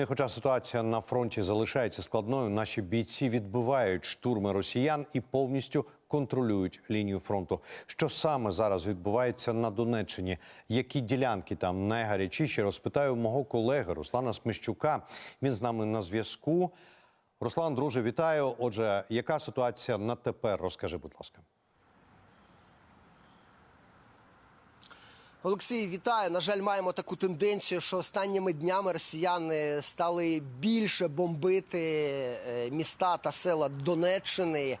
Ну і хоча ситуація на фронті залишається складною, наші бійці відбивають штурми росіян і повністю контролюють лінію фронту. Що саме зараз відбувається на Донеччині? Які ділянки там найгарячіші? Розпитаю мого колеги Руслана Смещука. Він з нами на зв'язку. Руслан, друже, вітаю. Отже, яка ситуація на тепер? Розкажи, будь ласка. Олексій, вітаю. На жаль, маємо таку тенденцію, що останніми днями росіяни стали більше бомбити е, міста та села Донеччини.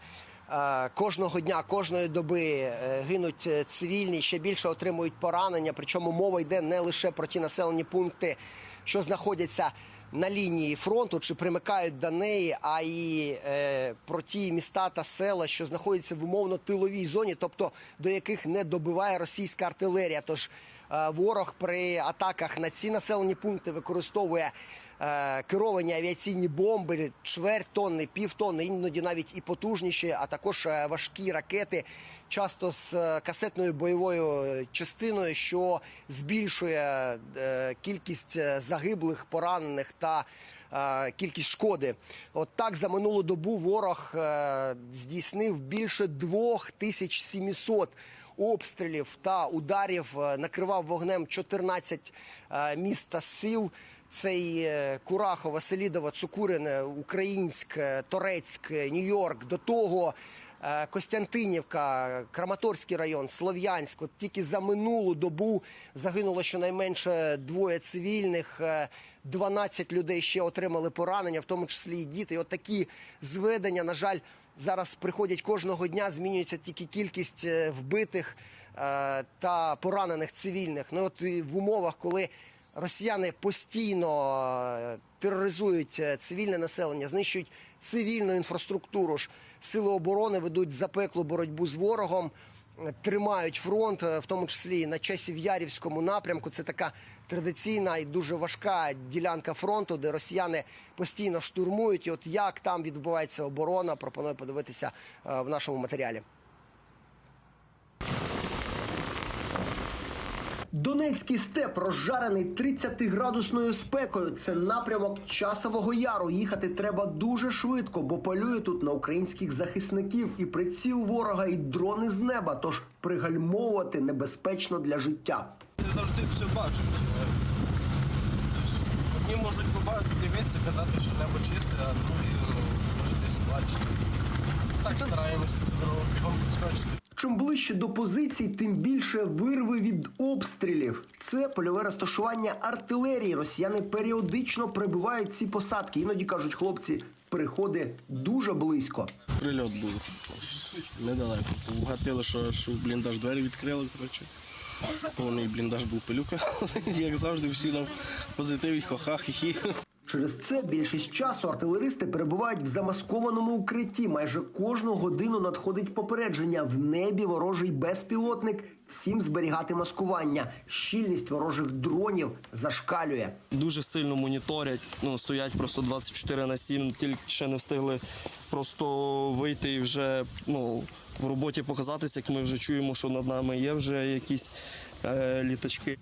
Е, Кожного дня, кожної доби е, гинуть цивільні, ще більше отримують поранення. Причому мова йде не лише про ті населені пункти, що знаходяться на лінії фронту чи примикають до неї, а й е, про ті міста та села, що знаходяться в умовно тиловій зоні, тобто до яких не добиває російська артилерія. Тож ворог при атаках на ці населені пункти використовує е, керовані авіаційні бомби, чверть тонни, півтонни, іноді навіть і потужніші, а також е, важкі ракети. Часто з е, касетною бойовою е, частиною, що збільшує е, кількість е, загиблих, поранених та е, кількість шкоди. От так за минулу добу ворог е, здійснив більше 2700 обстрілів та ударів. е, Накривав вогнем 14 міста міст та сил. Цей Курахова, Селідова, Цукурине, Українськ, е, Торецьк, е, Нью-Йорк. До того е, Костянтинівка, Краматорський район, Слов'янськ. От тільки за минулу добу загинуло щонайменше двоє цивільних. е, 12 людей ще отримали поранення, в тому числі і діти. І от такі зведення, на жаль, зараз приходять кожного дня. Змінюється тільки кількість е, вбитих е, та поранених цивільних. Ну от в умовах, коли росіяни постійно е, тероризують е, цивільне населення, знищують цивільну інфраструктуру. ж Сили оборони ведуть запеклу боротьбу з ворогом. е, Тримають фронт, в тому числі на часів Ярівському напрямку. Це така традиційна і дуже важка ділянка фронту, де росіяни постійно штурмують. І от як там відбувається оборона, пропоную подивитися в нашому матеріалі. Донецький степ розжарений 30-градусною спекою. Це напрямок часового яру. Їхати треба дуже швидко, бо полює тут на українських захисників і приціл ворога, і дрони з неба. Тож пригальмовувати небезпечно для життя. Не завжди все бачать. Одні можуть побачити, дивитися, казати, що небо чисте, а другі ну, може десь бачити. Так стараємося цю дорогу бігом підскочити. Чим ближче до позицій, тим більше вирви від обстрілів. Це польове розташування артилерії. Росіяни періодично прибувають ці посадки. Іноді кажуть, хлопці, переходи дуже близько. Прильот був недалеко. Вгатили, що, що бліндаж двері відкрили, коротше. Повний бліндаж був пилюка. Як завжди, всі на позитиві, ха-ха, хі-хі. Через це більшість часу артилеристи перебувають в замаскованому укритті. Майже кожну годину надходить попередження в небі ворожий безпілотник. Всім зберігати маскування. Щільність ворожих дронів зашкалює. дуже сильно моніторять. Ну стоять просто 24 на 7, тільки ще не встигли просто вийти і вже ну, в роботі показатися, як ми вже чуємо, що над нами є вже якісь е, літачки.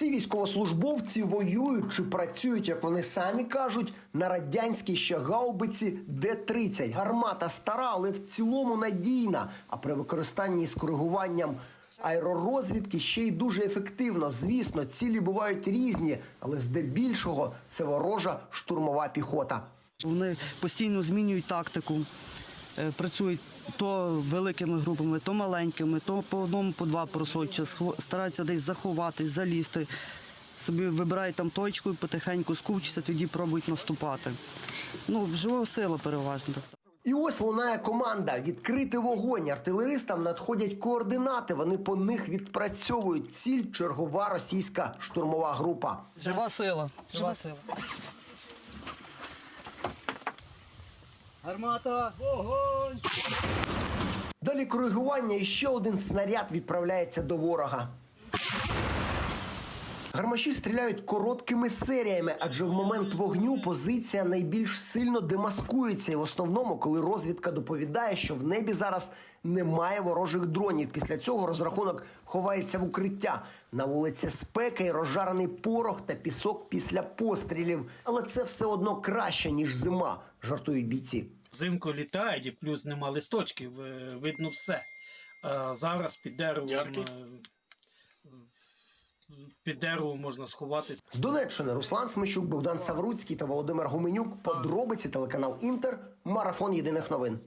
Ці військовослужбовці воюють чи працюють, як вони самі кажуть, на радянській ще гаубиці Д-30. Гармата стара, але в цілому надійна. А при використанні з коригуванням аеророзвідки ще й дуже ефективно. Звісно, цілі бувають різні, але здебільшого це ворожа штурмова піхота. Вони постійно змінюють тактику, працюють то великими групами, то маленькими, то по одному, по два схо- стараються десь заховатись, залізти. Собі вибирають там точку і потихеньку скупчаться, тоді пробують наступати. Ну, жива сила переважно. І ось лунає команда відкрити вогонь. Артилеристам надходять координати. Вони по них відпрацьовують ціль чергова російська штурмова група. Жива сила. Жива сила. Гармата! Вогонь! Далі коригування і ще один снаряд відправляється до ворога. Гармаші стріляють короткими серіями, адже в момент вогню позиція найбільш сильно демаскується. І в основному, коли розвідка доповідає, що в небі зараз немає ворожих дронів. Після цього розрахунок ховається в укриття. На вулиці спека і розжарений порох та пісок після пострілів. Але це все одно краще, ніж зима, жартують бійці. Взимку літають і плюс нема листочків, е, видно все. А зараз під деревом, е, під деревом можна сховатись. З Донеччини Руслан Смещук, Богдан Савруцький та Володимир Гуменюк. Подробиці телеканал Інтер. Марафон єдиних новин.